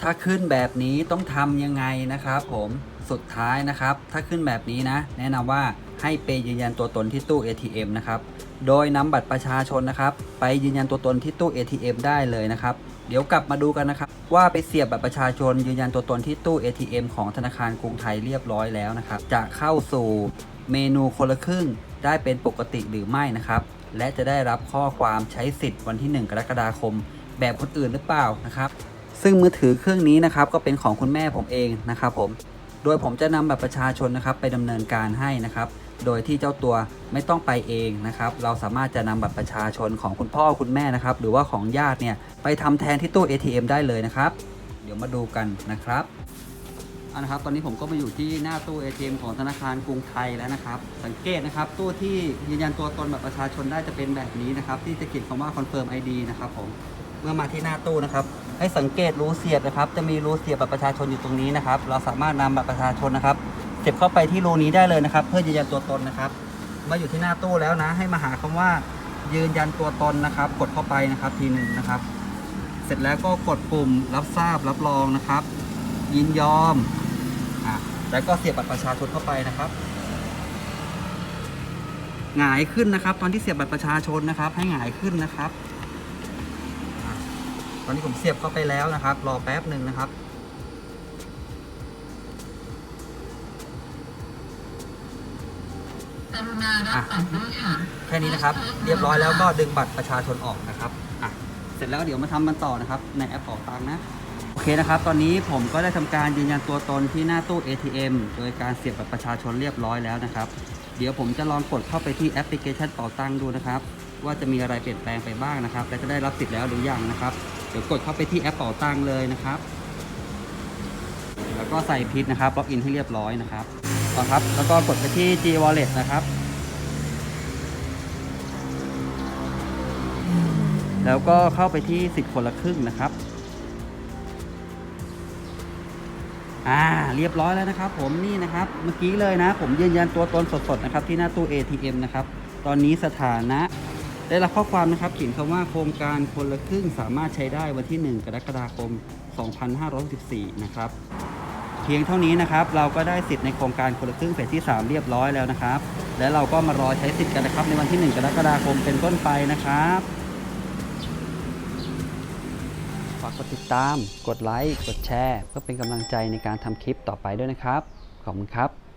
ถ้าขึ้นแบบนี้ต้องทำยังไงนะครับผมสุดท้ายนะครับ ถ้าขึ้นแบบนี้นะ แนะนำว่าให้ไปยืนยันตัวตนที่ตู้ ATM นะครับ โดยนำบัตรประชาชนนะครับ ไปยืนยันตัวตนที่ตู้ ATM ได้เลยนะครับ เดี๋ยวกลับมาดูกันนะครับ ว่าไปเสียบบัตรประชาชนยืนยันตัวตนที่ตู้ ATM ของธนาคารกรุงไทยเรียบร้อยแล้วนะครับ จะเข้าสู่เมนูคนละครึ่งได้เป็นปกติหรือไม่นะครับ และจะได้รับข้อความใช้สิทธิ์วันที่ 1 กรกฎาคม แบบคนอื่นหรือเปล่านะครับ ซึ่งมือถือเครื่องนี้นะครับก็เป็นของคุณแม่ผมเองนะครับผม โดยผมจะนำบัตรประชาชนนะครับไปดำเนินการให้นะครับ โดยที่เจ้าตัวไม่ต้องไปเองนะครับ เราสามารถจะนำบัตรประชาชนของคุณพ่อคุณแม่นะครับ หรือว่าของญาติเนี่ยไปทำแทนที่ตู้ ATM ได้เลยนะครับ เดี๋ยวมาดูกันนะครับเอานะครับตอนนี้ผมก็มาอยู่ที่หน้าตู้ ATM ของธนาคารกรุงไทยแล้วนะครับ สังเกตนะครับ ตู้ที่ยืนยันตัวตนแบัตรประชาชนได้จะเป็นแบบนี้นะครับ ที่จะเขียนคำว่า confirm ID นะครับผม เมื่อมาที่หน้าตู้นะครับ ให้สังเกตรูเสียบนะครับ จะมีรูเสียบบัตรประชาชนอยู่ตรงนี้นะครับ เราสามารถนำบัตรประชาชนนะครับเสียบเข้าไปที่รูนี้ได้เลยนะครับ เพื่อยืนยันตัวตนนะครับเมื่ออยู่ที่หน้าตู้แล้วนะ ให้มาหาคำว่ายืนยันตัวตนนะครับ กดเข้าไปนะครับทีหนึ่งนะครับ เสร็จแล้วก็กดปุ่มรับทราบรับรองนะครับ ยินยอมอะแล้วก็เสียบบัตรประชาชนเข้าไปนะครับหงายขึ้นนะครับ ตอนที่เสียบบัตรประชาชนนะครับ ให้หงายขึ้นนะครับ อนนี้ผมเสียบเข้าไปแล้วนะครับ รอแป๊บหนึ่งนะครับกรุณารับบัตรด้วยค่ะแค่นี้นะครับ เรียบร้อยแล้วก็ดึงบัตรประชาชนออกนะครับอะเสร็จแล้วเดี๋ยวมาทำมันต่อนะครับ ในแอปเป๋าตังค์นะโอเคนะครับ ตอนนี้ผมก็ได้ทำการยืนยันตัวตนที่หน้าตู้ ATM โดยการเสียบบัตรประชาชนเรียบร้อยแล้วนะครับ เดี๋ยวผมจะลองกดเข้าไปที่แอปพลิเคชันเป๋าตังค์ดูนะครับว่าจะมีอะไรเปลี่ยนแปลงไปบ้างนะครับ และจะได้รับสิทธิ์แล้วหรือยังนะครับ เดี๋ยวกดเข้าไปที่แอปเป๋าตังเลยนะครับ แล้วก็ใส่พินนะครับล็อกอินให้เรียบร้อยนะครับต่อครับ แล้วก็กดไปที่ G Wallet นะครับ แล้วก็เข้าไปที่สิทธิ์คนละครึ่งนะครับอ่าเรียบร้อยแล้วนะครับ ผมนี่นะครับเมื่อกี้เลยนะ ผมยืนยันตัวตนสดๆนะครับที่หน้าตู้ ATM นะครับ ตอนนี้สถานะ ได้รับข้อความนะครับเขียนคำว่าโครงการคนละครึ่งสามารถใช้ได้วันที่ 1 กรกฎาคม 2564 นะครับ เพียงเท่านี้นะครับ เราก็ได้สิทธิ์ในโครงการคนละครึ่งเฟสที่ 3 เรียบร้อยแล้วนะครับ และเราก็มารอใช้สิทธิ์กันนะครับ ในวันที่ 1 กรกฎาคมเป็นต้นไปนะครับฝากกดติดตาม กดไลค์ กดแชร์ เพื่อเป็นกำลังใจในการทำคลิปต่อไปด้วยนะครับ ขอบคุณครับ